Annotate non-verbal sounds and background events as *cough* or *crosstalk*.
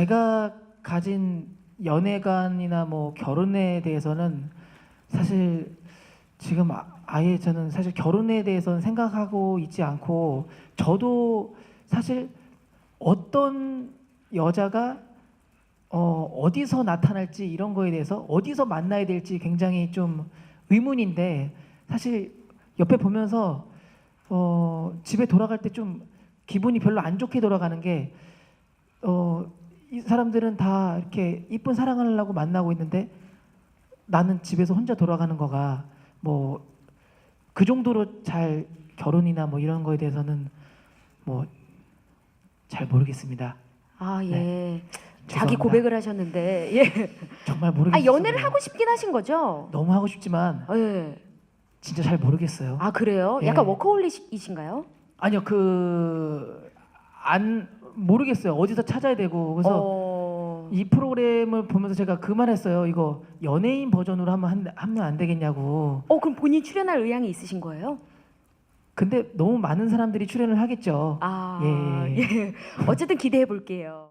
제가 가진 연애관이나 뭐 결혼에 대해서는 사실 지금 아- 아예 저는 사실 결혼에 대해서는 생각하고 있지 않고 저도 사실 어떤 여자가 어, 어디서 나타날지 이런 거에 대해서 어디서 만나야 될지 굉장히 좀 의문인데 사실 옆에 보면서 어, 집에 돌아갈 때 좀 기분이 별로 안 좋게 돌아가는 게 어, 이 사람들은 다 이렇게 이쁜 사랑을 하려고 만나고 있는데 나는 집에서 혼자 돌아가는 거가 뭐 그 정도로 잘 결혼이나 뭐 이런 거에 대해서는 뭐 잘 모르겠습니다. 아 예. 네. 자기 죄송합니다. 고백을 하셨는데 예. *laughs* 정말 아 모르겠어요. 연애를 하고 싶긴 하신 거죠? 너무 하고 싶지만 예. 진짜 잘 모르겠어요. 아 그래요? 예. 약간 워커홀릭이신가요? 아니요 그 안 모르겠어요. 어디서 찾아야 되고 그래서 어... 이 프로그램을 보면서 제가 그 말했어요. 이거 연예인 버전으로 하면 한- 하면 안 되겠냐고. 어 그럼 본인 출연할 의향이 있으신 거예요? 근데 너무 많은 사람들이 출연을 하겠죠. 아 예. 예. *laughs* 어쨌든 기대해 볼게요.